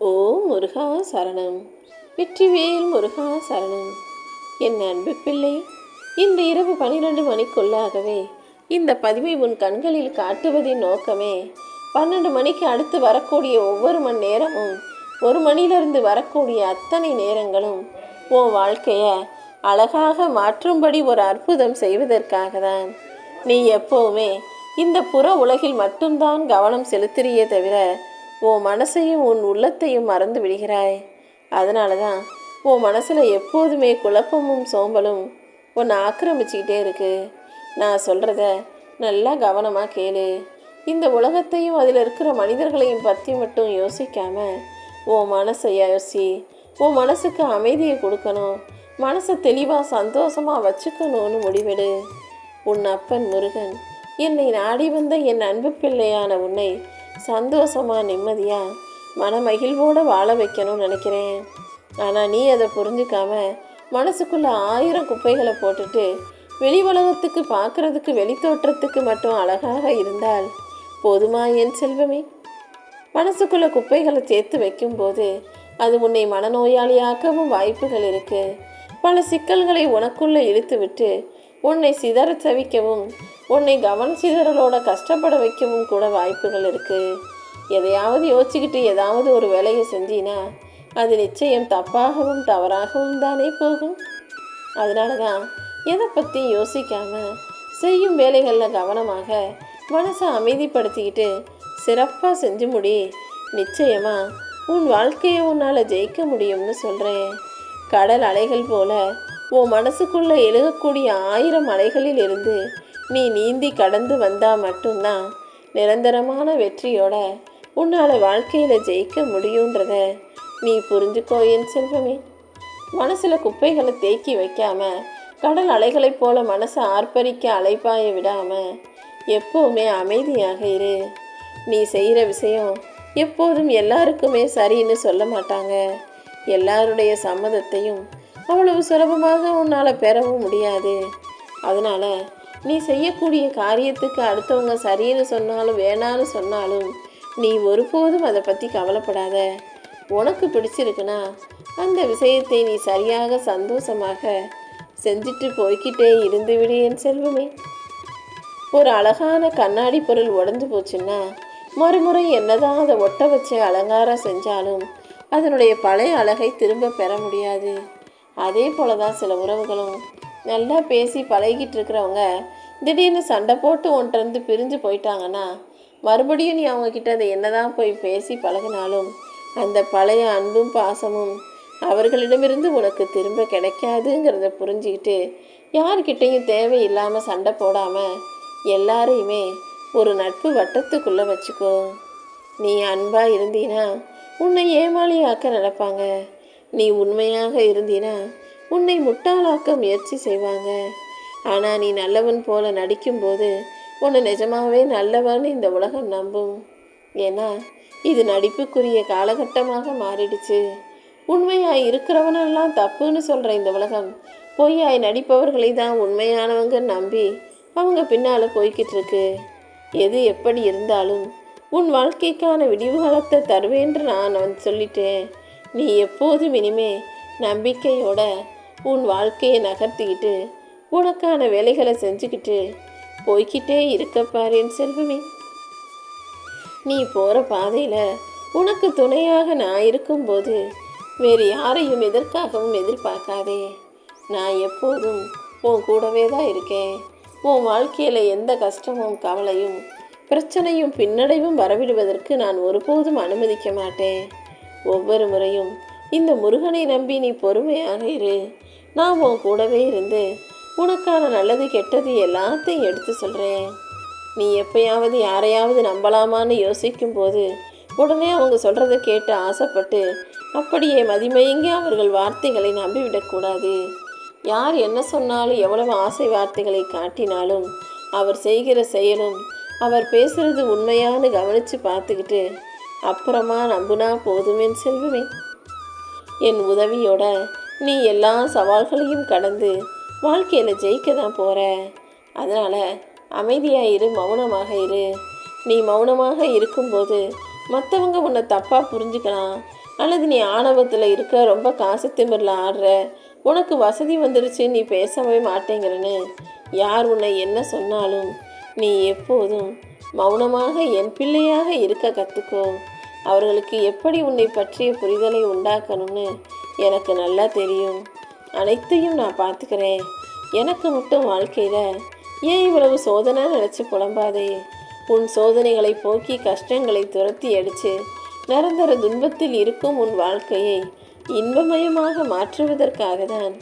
ஓ முருகா சரணம். வெற்றிவேல் முருகா சரணம். என் அன்பு பிள்ளை இந்த இரவு பனிரெண்டு மணிக்குள்ளாகவே இந்த பதிவை உன் கண்களில் காட்டுவதின் நோக்கமே பன்னெண்டு மணிக்கு அடுத்து வரக்கூடிய ஒவ்வொரு மணி நேரமும் ஒரு மணியிலிருந்து வரக்கூடிய அத்தனை நேரங்களும் உன் வாழ்க்கையை அழகாக மாற்றும்படி ஒரு அற்புதம் செய்வதற்காக தான் நீ எப்போவுமே இந்த புற உலகில் மட்டும்தான் கவனம் செலுத்துறியே தவிர உன் மனசையும் உன் உள்ளத்தையும் மறந்து விடுகிறாய். அதனால தான் உன் மனசில் எப்போதுமே குழப்பமும் சோம்பலும் உன்னை ஆக்கிரமிச்சுக்கிட்டே இருக்கு. நான் சொல்கிறத நல்லா கவனமாக கேளு. இந்த உலகத்தையும் அதில் இருக்கிற மனிதர்களையும் பற்றி மட்டும் யோசிக்காம உன் மனசை யோசி உன் மனசுக்கு அமைதியை கொடுக்கணும் மனசை தெளிவாக சந்தோஷமாக வச்சுக்கணும்னு முடிவெடு. உன் அப்பன் முருகன் என்னை நாடி வந்த என் அன்பு பிள்ளையான உன்னை சந்தோஷமா நிம்மதியாக மனமகிழ்வோடு வாழ வைக்கணும்னு நினைக்கிறேன். ஆனால் நீ அதை புரிஞ்சுக்காம மனசுக்குள்ளே ஆயிரம் குப்பைகளை போட்டுட்டு வெளி உலகத்துக்கு பார்க்குறதுக்கு வெளித்தோற்றத்துக்கு மட்டும் அழகாக இருந்தால் போதுமா என் செல்வமே? மனசுக்குள்ள குப்பைகளை சேர்த்து வைக்கும்போது அது உன்னை மனநோயாளியாக்கவும் வாய்ப்புகள் இருக்குது பல சிக்கல்களை உனக்குள்ளே இழுத்து விட்டு உன்னை சிதற தவிக்கவும் உன்னை கவன கஷ்டப்பட வைக்கவும் கூட வாய்ப்புகள் இருக்கு. எதையாவது யோசிச்சுக்கிட்டு ஏதாவது ஒரு வேலையை செஞ்சினா அது நிச்சயம் தப்பாகவும் தவறாகவும் தானே போகும். அதனால தான் எதை பற்றி யோசிக்காம செய்யும் வேலைகளில் கவனமாக மனசை அமைதிப்படுத்திக்கிட்டு சிறப்பாக செஞ்சு முடி. நிச்சயமாக உன் வாழ்க்கையை உன்னால் ஜெயிக்க முடியும்னு சொல்கிறேன் கடல் அலைகள் போல உன் மனசுக்குள்ளே எழுகக்கூடிய ஆயிரம் அலைகளில் இருந்து நீ நீந்தி கடந்து வந்தால் மட்டும்தான் நிரந்தரமான வெற்றியோட உன்னால் வாழ்க்கையில் ஜெயிக்க முடியுன்றத நீ புரிஞ்சுக்கோ என் செல்வமே. மனசில் குப்பைகளை தேக்கி வைக்காம கடல் அலைகளைப் போல மனசை ஆர்ப்பரிக்க அலைப்பாய விடாமல் எப்போவுமே அமைதியாக இரு. நீ செய்கிற விஷயம் எப்போதும் எல்லாருக்குமே சரின்னு சொல்ல மாட்டாங்க. எல்லாருடைய சம்மதத்தையும் அவ்வளவு சுலபமாக உன்னால் பெறவும் முடியாது. அதனால் நீ செய்யக்கூடிய காரியத்துக்கு அடுத்தவங்க சரின்னு சொன்னாலும் வேணான்னு சொன்னாலும் நீ ஒருபோதும் அதை பற்றி கவலைப்படாத. உனக்கு பிடிச்சிருக்குன்னா அந்த விஷயத்தை நீ சரியாக சந்தோஷமாக செஞ்சுட்டு போய்க்கிட்டே இருந்து விடு என் செல்வமே. ஒரு அழகான கண்ணாடி பொருள் உடஞ்சு போச்சுன்னா மறுமுறை என்னதான் அதை ஒட்ட வச்சு அலங்காரம் செஞ்சாலும் அதனுடைய பழைய அழகை திரும்ப பெற முடியாது. அதே போல தான் சில உறவுகளும் நல்லா பேசி பழகிட்டு இருக்கிறவங்க திடீர்னு சண்டை போட்டு ஒன்றிருந்து பிரிஞ்சு போயிட்டாங்கன்னா மறுபடியும் நீ அவங்க கிட்ட அதை என்னதான் போய் பேசி பழகினாலும் அந்த பழைய அன்பும் பாசமும் அவர்களிடமிருந்து உனக்கு திரும்ப கிடைக்காதுங்கிறத புரிஞ்சுக்கிட்டு யார்கிட்டையும் தேவையில்லாமல் சண்டை போடாமல் எல்லாரையுமே ஒரு நட்பு வட்டத்துக்குள்ளே வச்சுக்கோ. நீ அன்பாக இருந்தீனா உன்னை ஏமாளியாக்க நடப்பாங்க நீ உண்மையாக இருந்தீனா உன்னை முட்டாளாக்க முயற்சி செய்வாங்க. ஆனால் நீ நல்லவன் போல நடிக்கும்போது உன்னை நிஜமாகவே நல்லவன் இந்த உலகம் நம்பும். ஏன்னா இது நடிப்புக்குரிய காலகட்டமாக மாறிடுச்சு. உண்மையாய் இருக்கிறவனெல்லாம் தப்புன்னு சொல்கிற இந்த உலகம் பொய்யாய் நடிப்பவர்களை தான் உண்மையானவங்க நம்பி அவங்க பின்னால் போய்கிட்டு இருக்கு. எது எப்படி இருந்தாலும் உன் வாழ்க்கைக்கான விடிவுகாலத்தை தருவேன்று நான் வந்து சொல்லிட்டேன். நீ எப்போதும் இனிமே நம்பிக்கையோட உன் வாழ்க்கையை நகர்த்திக்கிட்டு உனக்கான வேலைகளை செஞ்சுக்கிட்டு போய்கிட்டே இருக்கப்பார் என் செல்வமே. நீ போகிற பாதையில் உனக்கு துணையாக நான் இருக்கும்போது வேறு யாரையும் எதற்காகவும் எதிர்பார்க்காதே. நான் எப்போதும் உன் கூடவே தான் இருக்கேன். உன் வாழ்க்கையில் எந்த கஷ்டமும் கவலையும் பிரச்சனையும் பின்னடைவும் வரவிடுவதற்கு நான் ஒருபோதும் அனுமதிக்க மாட்டேன். ஒவ்வொரு முறையும் இந்த முருகனை நம்பி நீ பொறுமையாக இரு. நான் உன் கூடவே இருந்து உனக்கான நல்லது கெட்டது எல்லாத்தையும் எடுத்து சொல்கிறேன் நீ எப்பயாவது யாரையாவது நம்பலாமான்னு யோசிக்கும் போது உடனே அவங்க சொல்கிறத கேட்டு ஆசைப்பட்டு அப்படியே மதிமயங்கி அவர்கள் வார்த்தைகளை நம்பிவிடக்கூடாது யார் என்ன சொன்னாலும் எவ்வளவு ஆசை வார்த்தைகளை காட்டினாலும் அவர் செய்கிற செயலும் அவர் பேசுறது உண்மையானு கவனித்து பார்த்துக்கிட்டு அப்புறமா நம்புனா போதுமேன் செல்வமே. என் உதவியோட நீ எல்லா சவால்களையும் கடந்து வாழ்க்கையில் ஜெயிக்க தான் போகிற அதனால் அமைதியாக இரு மௌனமாக இரு. நீ மௌனமாக இருக்கும்போது மற்றவங்க உன்னை தப்பாக புரிஞ்சுக்கலாம். அல்லது நீ ஆணவத்தில் இருக்க ரொம்ப காசு திமிரில் ஆடுற உனக்கு வசதி வந்துருச்சு நீ பேசவே மாட்டேங்கிறன்னு யார் உன்னை என்ன சொன்னாலும் நீ எப்போதும் மௌனமாக என் பிள்ளையாக இருக்க கற்றுக்கோ அவர்களுக்கு எப்படி உன்னை பற்றிய புரிதலை உண்டாக்கணும்னு எனக்கு நல்லா தெரியும். அனைத்தையும் நான் பார்த்துக்கிறேன். எனக்கு மட்டும் வாழ்க்கையில் ஏன் இவ்வளவு சோதனை நினச்சி புலம்பாதே? உன் சோதனைகளை போக்கி கஷ்டங்களை துரத்தி அடித்து நிரந்தர துன்பத்தில் இருக்கும் உன் வாழ்க்கையை இன்பமயமாக மாற்றுவதற்காக தான்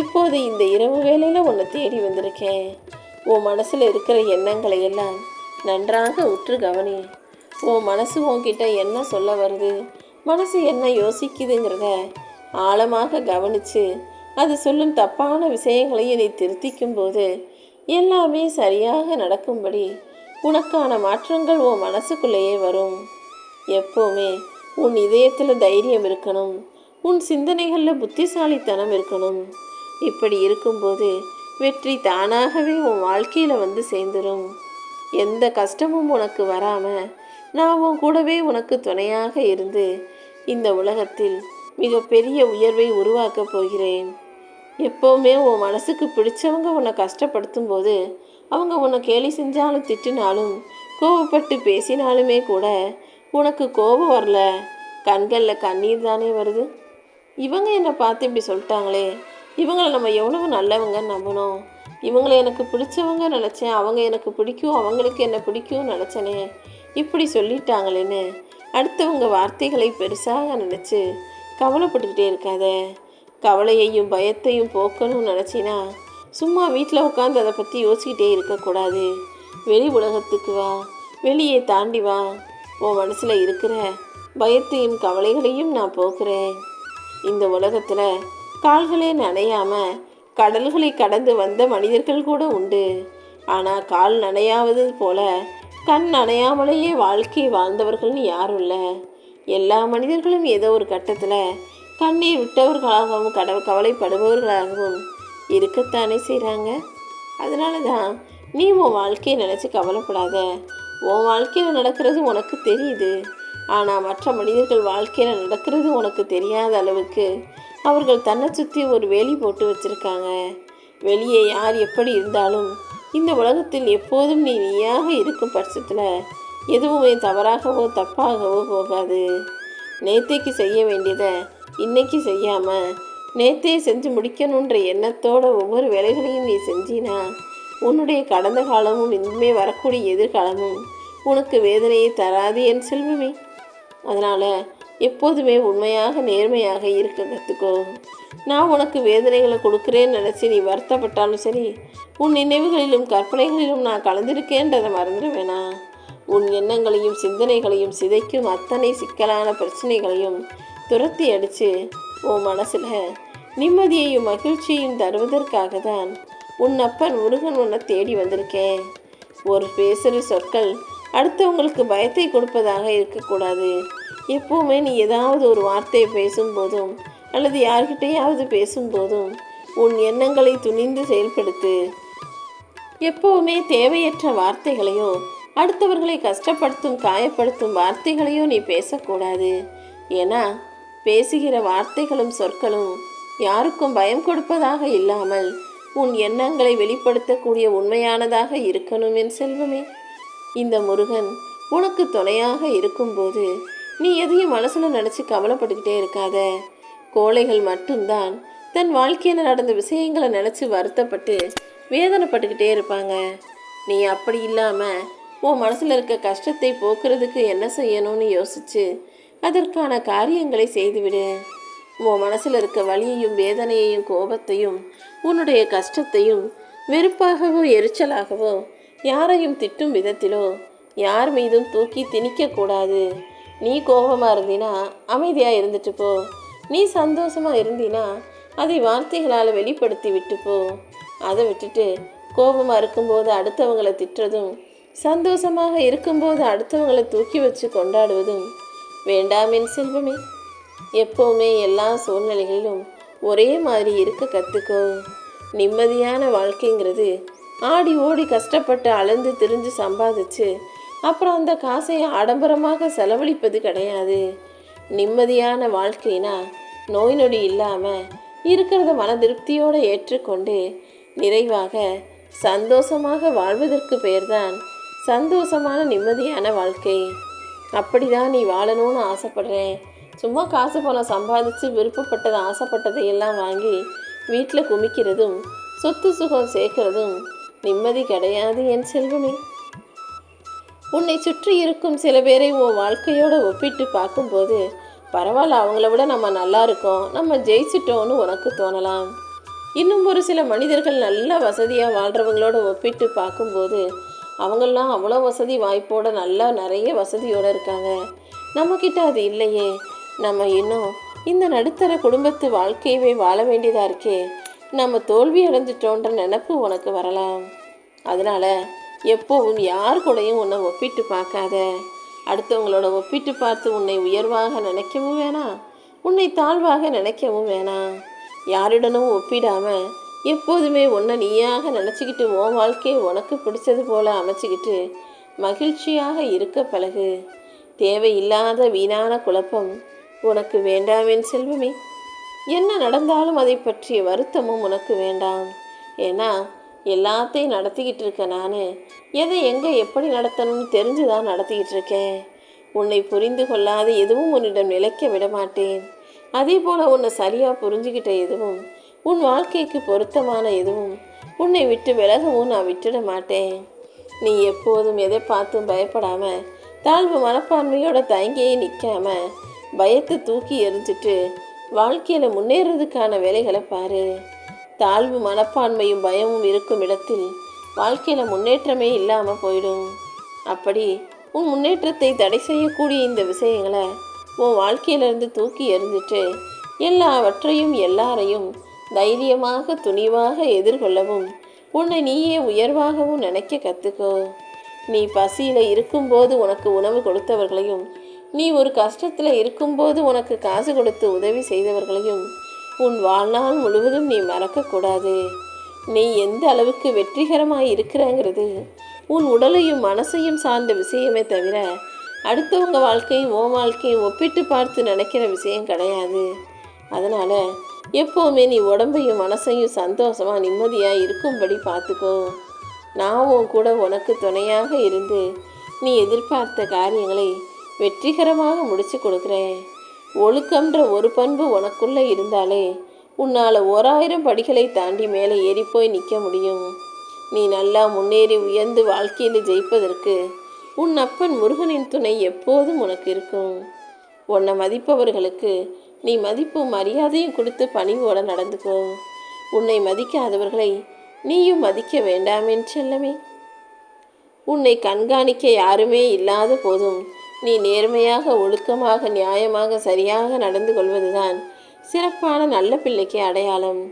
இப்போது இந்த இரவு வேளையில் உன்னை தேடி வந்திருக்கேன். உன் மனசில் இருக்கிற எண்ணங்களை எல்லாம் நன்றாக உற்று கவனி. உன் மனசு உன்கிட்ட என்ன சொல்ல வருது? மனசு என்ன யோசிக்குதுங்கிறத ஆழமாக கவனித்து அது சொல்லும் தப்பான விஷயங்களையும் நீ திருத்திக்கும் போது எல்லாமே சரியாக நடக்கும்படி உனக்கான மாற்றங்கள் உன் மனசுக்குள்ளேயே வரும். எப்போவுமே உன் இதயத்தில் தைரியம் இருக்கணும். உன் சிந்தனைகளில் புத்திசாலித்தனம் இருக்கணும். இப்படி இருக்கும்போது வெற்றி தானாகவே உன் வாழ்க்கையில் வந்து சேர்ந்துடும் எந்த கஷ்டமும் உனக்கு வராமல் நான் உன் கூடவே உனக்கு துணையாக இருந்து இந்த உலகத்தில் மிகப்பெரிய உயர்வை உருவாக்கப் போகிறேன். எப்போவுமே உன் மனசுக்கு பிடிச்சவங்க உன்னை கஷ்டப்படுத்தும் போது அவங்க உன்னை கேலி செஞ்சாலும் திட்டினாலும் கோவப்பட்டு பேசினாலுமே கூட உனக்கு கோபம் வரல. கண்களில் கண்ணீர் தானே வருது. இவங்க என்னை பார்த்து இப்படி சொல்லிட்டாங்களே இவங்களை நம்ம எவ்வளவு நல்லவங்கன்னு நம்பணும்? இவங்களை எனக்கு பிடிச்சவங்க நினச்சேன் அவங்க எனக்கு பிடிக்கும் அவங்களுக்கு என்ன பிடிக்கும்னு நினச்சனே. இப்படி சொல்லிட்டாங்களேன்னு அடுத்தவங்க வார்த்தைகளை பெருசாக நினச்சி கவலைப்பட்டுக்கிட்டே இருக்காத. கவலையையும் பயத்தையும் போக்கணும்னு நினச்சினா? சும்மா வீட்டில் உட்காந்து அதை பற்றி யோசிக்கிட்டே இருக்கக்கூடாது வெளி உலகத்துக்கு வா. வெளியே தாண்டி வா. உன் மனசில் இருக்கிற பயத்தையும் கவலைகளையும் நான் போக்குறேன். இந்த உலகத்தில் கால்களே நனையாமல் கடல்களை கடந்து வந்த மனிதர்கள் கூட உண்டு. ஆனால் கால் நனையாவது போல கண் நனையாமலேயே வாழ்க்கை வாழ்ந்தவர்கள்னு யாரும் இல்லை. எல்லா மனிதர்களும் ஏதோ ஒரு கட்டத்தில் கண்ணீர் விட்டவர்களாகவும் கட கவலைப்படுபவர்களாகவும் இருக்கத்தானே செய்கிறாங்க அதனால தான் நீ உன் வாழ்க்கையை நினச்சி கவலைப்படாத. உன் வாழ்க்கையில் நடக்கிறது உனக்கு தெரியுது. ஆனால் மற்ற மனிதர்கள் வாழ்க்கையில் நடக்கிறது உனக்கு தெரியாத அளவுக்கு அவர்கள் தன்னை சுற்றி ஒரு வேலி போட்டு வச்சுருக்காங்க. வெளியே யார் எப்படி இருந்தாலும் இந்த உலகத்தில் எப்போதும் நீ நீயாக இருக்கும் பட்சத்தில் எதுவுமே தவறாகவோ தப்பாகவோ போகாது. நேத்தைக்கு செய்ய வேண்டியதை இன்னைக்கு செய்யாமல் நேத்தே செஞ்சு முடிக்கணுன்ற எண்ணத்தோட ஒவ்வொரு வேலைகளையும் நீ செஞ்சினா உன்னுடைய கடந்த காலமும் இனிமே வரக்கூடிய எதிர்காலமும் உனக்கு வேதனையை தராது என் செல்வமே. அதனால் எப்போதுமே உண்மையாக நேர்மையாக இருக்க கற்றுக்கோ நான் உனக்கு வேதனைகளை கொடுக்குறேன்னு நினச்சி நீ வருத்தப்பட்டாலும் சரி உன் நினைவுகளிலும் கற்பனைகளிலும் நான் கலந்திருக்கேன்றதை மறந்துட வேணாம். உன் எண்ணங்களையும் சிந்தனைகளையும் சிதைக்கும் அத்தனை சிக்கலான பிரச்சனைகளையும் துரத்தி அடித்து உன் மனசில் நிம்மதியையும் மகிழ்ச்சியையும் தருவதற்காக தான் உன் அப்பன் முருகன் உன்னை தேடி வந்திருக்கேன். ஒரு பேசுகிற சொற்கள் அடுத்தவங்களுக்கு பயத்தை கொடுப்பதாக இருக்கக்கூடாது. எப்போவுமே நீ ஏதாவது ஒரு வார்த்தையை பேசும்போதும் அல்லது யார்கிட்டையாவது பேசும்போதும் உன் எண்ணங்களை துணிந்து செயல்படுத்து. எப்போவுமே தேவையற்ற வார்த்தைகளையோ அடுத்தவர்களை கஷ்டப்படுத்தும் காயப்படுத்தும் வார்த்தைகளையும் நீ பேசக்கூடாது. ஏன்னா பேசுகிற வார்த்தைகளும் சொற்களும் யாருக்கும் பயம் கொடுப்பதாக இல்லாமல் உன் எண்ணங்களை வெளிப்படுத்தக்கூடிய உண்மையானதாக இருக்கணும் என் செல்வமே. இந்த முருகன் உனக்கு துணையாக இருக்கும்போது நீ எதையும் மனசில் நினச்சி கவலைப்பட்டுக்கிட்டே இருக்காத. கோழைகள் மட்டும்தான் தன் வாழ்க்கையில் நடந்த விஷயங்களை நினச்சி வருத்தப்பட்டு வேதனைப்பட்டுக்கிட்டே இருப்பாங்க. நீ அப்படி இல்லாமல் உன் மனசில் இருக்க கஷ்டத்தை போக்குறதுக்கு என்ன செய்யணும்னு யோசிச்சு அதற்கான காரியங்களை செய்துவிடு. உன் மனசில் இருக்க வலியையும் வேதனையையும் கோபத்தையும் உன்னுடைய கஷ்டத்தையும் வெறுப்பாகவோ எரிச்சலாகவோ யாரையும் திட்டும் விதத்திலோ யார் மீதும் தூக்கி திணிக்கக்கூடாது நீ கோபமாக இருந்தினா அமைதியாக இருந்துட்டு போ. நீ சந்தோஷமாக இருந்தினா அதை வார்த்தைகளால் வெளிப்படுத்தி விட்டு போ. அதை விட்டுட்டு கோபமாக இருக்கும்போது அடுத்தவங்களை திட்டுறதும் சந்தோஷமாக இருக்கும்போது அடுத்தவங்களை தூக்கி வச்சு கொண்டாடுவதும் வேண்டாம் என் செல்வமே. எப்போவுமே எல்லா சூழ்நிலைகளிலும் ஒரே மாதிரி இருக்க கற்றுக்கோ நிம்மதியான வாழ்க்கைங்கிறது ஆடி ஓடி கஷ்டப்பட்டு அளந்து திரிஞ்சு சம்பாதிச்சு அப்புறம் அந்த காசை ஆடம்பரமாக செலவழிப்பது கிடையாது. நிம்மதியான வாழ்க்கைனா நோய் நொடி இல்லாமல் இருக்கிறத மன திருப்தியோடு ஏற்றுக்கொண்டு நிறைவாக சந்தோஷமாக வாழ்வதற்கு பெயர்தான் சந்தோஷமான நிம்மதியான வாழ்க்கை. அப்படிதான் நீ வாழணும்னு ஆசைப்படுறேன். சும்மா காசு பணம் சம்பாதிச்சு விருப்பப்பட்டதை ஆசைப்பட்டதை எல்லாம் வாங்கி வீட்டில் குமிக்கிறதும் சொத்து சுகம் சேர்க்கிறதும் நிம்மதி கிடையாது என் செல்வமே. உன்னை சுற்றி இருக்கும் சில பேரை உன் வாழ்க்கையோடு ஒப்பிட்டு பார்க்கும்போது பரவாயில்ல அவங்கள விட நம்ம நல்லா இருக்கோம் நம்ம ஜெயிச்சிட்டோன்னு உனக்கு தோணலாம். இன்னும் ஒரு சில மனிதர்கள் நல்ல வசதியாக வாழ்கிறவங்களோட ஒப்பிட்டு பார்க்கும்போது அவங்கெல்லாம் அவ்வளோ வசதி வாய்ப்போடு நல்லா நிறைய வசதியோடு இருக்காங்க. நம்மக்கிட்ட அது இல்லையே. நம்ம இன்னும் இந்த நடுத்தர குடும்பத்து வாழ்க்கையவே வாழ வேண்டியதாக இருக்கே. நம்ம தோல்வி அடைஞ்சிட்டோன்ற நினப்பு உனக்கு வரலாம். அதனால் எப்போவும் யார் கூடயும் உன்னை ஒப்பிட்டு பார்க்காத. அடுத்தவங்களோட ஒப்பிட்டு பார்த்து உன்னை உயர்வாக நினைக்கவும் வேணாம். உன்னை தாழ்வாக நினைக்கவும் வேணாம். யாருடனும் ஒப்பிடாமல் எப்போதுமே உன்னை நீயாக நினச்சிக்கிட்டு உன் வாழ்க்கையை உனக்கு பிடிச்சது போல அமைச்சிக்கிட்டு மகிழ்ச்சியாக இருக்க பழகு. தேவையில்லாத வீணான குழப்பம் உனக்கு வேண்டாமேன் செல்வமே. என்ன நடந்தாலும் அதை பற்றிய வருத்தமும் உனக்கு வேண்டாம். ஏன்னா எல்லாத்தையும் நடத்திக்கிட்டு இருக்க நான் எதை எங்கே எப்படி நடத்தணும்னு தெரிஞ்சு தான் நடத்திக்கிட்டு இருக்கேன். உன்னை புரிந்து கொள்ளாத எதுவும் உன்னிடம் நிலைக்க விட மாட்டேன் அதே போல் உன்னை சரியாக புரிஞ்சுக்கிட்ட எதுவும் உன் வாழ்க்கைக்கு பொருத்தமான எதுவும் உன்னை விட்டு விலகவும் நான் விட்டுட மாட்டேன். நீ எப்போதும் எதை பார்த்தும் பயப்படாம தாழ்வு மனப்பான்மையோட தயங்கியே நிற்காம பயத்தை தூக்கி எரிஞ்சிட்டு வாழ்க்கையில் முன்னேறதுக்கான வேலைகளை பாரு. தாழ்வு மனப்பான்மையும் பயமும் இருக்கும் இடத்தில் வாழ்க்கையில் முன்னேற்றமே இல்லாமல் போயிடும். அப்படி உன் முன்னேற்றத்தை தடை செய்யக்கூடிய இந்த விஷயங்களை உன் வாழ்க்கையிலிருந்து தூக்கி எறிஞ்சிட்டு எல்லாவற்றையும் எல்லாரையும் தைரியமாக துணிவாக எதிர்கொள்ளவும் உன்னை நீயே உயர்வாகவும் நினைக்க கற்றுக்கோ நீ பசியில் இருக்கும்போது உனக்கு உணவு கொடுத்தவர்களையும் நீ ஒரு கஷ்டத்தில் இருக்கும்போது உனக்கு காசு கொடுத்து உதவி செய்தவர்களையும் உன் வாழ்நாள் முழுவதும் நீ மறக்கக்கூடாது. நீ எந்த அளவுக்கு வெற்றிகரமாக இருக்கிறங்கிறது உன் உடலையும் மனசையும் சார்ந்த விஷயமே தவிர அடுத்தவங்க வாழ்க்கையும் ஓ வாழ்க்கையும் ஒப்பிட்டு பார்த்து நினைக்கிற விஷயம் கிடையாது. அதனால் எப்போவுமே நீ உடம்பையும் மனசையும் சந்தோஷமாக நிம்மதியாக இருக்கும்படி பார்த்துக்கோ. நான் உன் கூட உனக்கு துணையாக இருந்து நீ எதிர்பார்த்த காரியங்களை வெற்றிகரமாக முடிச்சு கொடுக்குறேன். ஒழுக்கம்ன்ற ஒரு பண்பு உனக்குள்ளே இருந்தாலே உன்னால் ஓராயிரம் படிகளை தாண்டி மேலே ஏறி போய் நிற்க முடியும். நீ நல்லா முன்னேறி உயர்ந்து வாழ்க்கையில் ஜெயிப்பதற்கு உன் அப்பன் முருகனின் துணை எப்போதும் உனக்கு இருக்கும். உன்னை மதிப்பவர்களுக்கு நீ மதிப்பும் மரியாதையும் கொடுத்து பணிவோட நடந்துக்கோ. உன்னை மதிக்காதவர்களை நீயும் மதிக்க வேண்டாமென் செல்லமே. உன்னை கண்காணிக்க யாருமே இல்லாத போதும் நீ நேர்மையாக ஒழுக்கமாக நியாயமாக சரியாக நடந்து கொள்வதுதான் சிறப்பான நல்ல பிள்ளைக்கு அடையாளம்.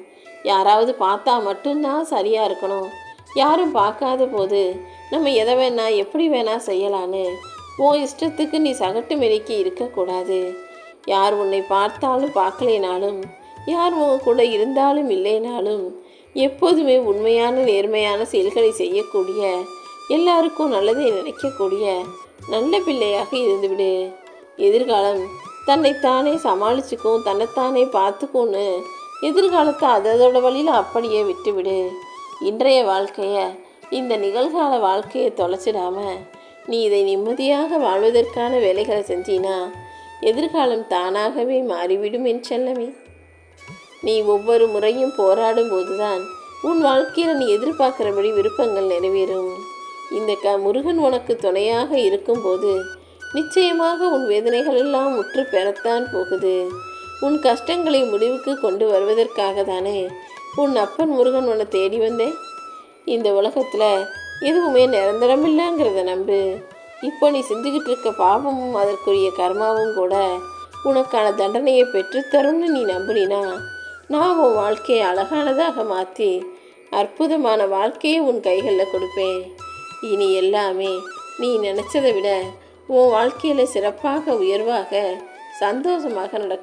யாராவது பார்த்தா மட்டும்தான் சரியாக இருக்கணும். யாரும் பார்க்காத போது நம்ம எதை வேணா எப்படி வேணா செய்யலான்னு. உன் இஷ்டத்துக்கு நீ சகட்டு மெருக்கி இருக்கக்கூடாது. யார் உன்னை பார்த்தாலும் பார்க்கலைனாலும் யார் உன் கூட இருந்தாலும் இல்லைனாலும் எப்போதுமே உண்மையான நேர்மையான செயல்களை செய்யக்கூடிய எல்லாருக்கும் நல்லதை நினைக்கக்கூடிய நல்ல பிள்ளையாக இருந்துவிடு. எதிர்காலம் தன்னைத்தானே சமாளிச்சுக்கும் தன்னைத்தானே பார்த்துக்கும்னு எதிர்காலத்தை அதோட வழியில் அப்படியே விட்டுவிடு. இன்றைய வாழ்க்கையை இந்த நிகழ்கால வாழ்க்கையை தொலைச்சிடாம நீ இதை நிம்மதியாக வாழ்வதற்கான வேலைகளை செஞ்சினா எதிர்காலம் தானாகவே மாறிவிடும் என் செல்லமே. நீ ஒவ்வொரு முறையும் போராடும் போதுதான் உன் வாழ்க்கையில் நீ எதிர்பார்க்கிறபடி விருப்பங்கள் நிறைவேறும். இந்த க முருகன் உனக்கு துணையாக இருக்கும்போது நிச்சயமாக உன் வேதனைகள் எல்லாம் முற்று பெறத்தான் போகுது. உன் கஷ்டங்களை முடிவுக்கு கொண்டு வருவதற்காக தானே உன் அப்பன் முருகன் உன்னை தேடி வந்தேன் இந்த உலகத்தில் எதுவுமே நிரந்தரமில்லைங்கிறத நம்பு. இப்போ நீ செஞ்சுக்கிட்டு இருக்க பாவமும் அதற்குரிய கர்மாவும் கூட உனக்கான தண்டனையை பெற்றுத்தரும்னு நீ நம்புனினா நான் உன் வாழ்க்கையை அழகானதாக மாற்றி அற்புதமான வாழ்க்கையை உன் கைகளில் கொடுப்பேன். இனி எல்லாமே நீ நினச்சதை விட உன் வாழ்க்கையில் சிறப்பாக உயர்வாக சந்தோஷமாக நடக்கும்.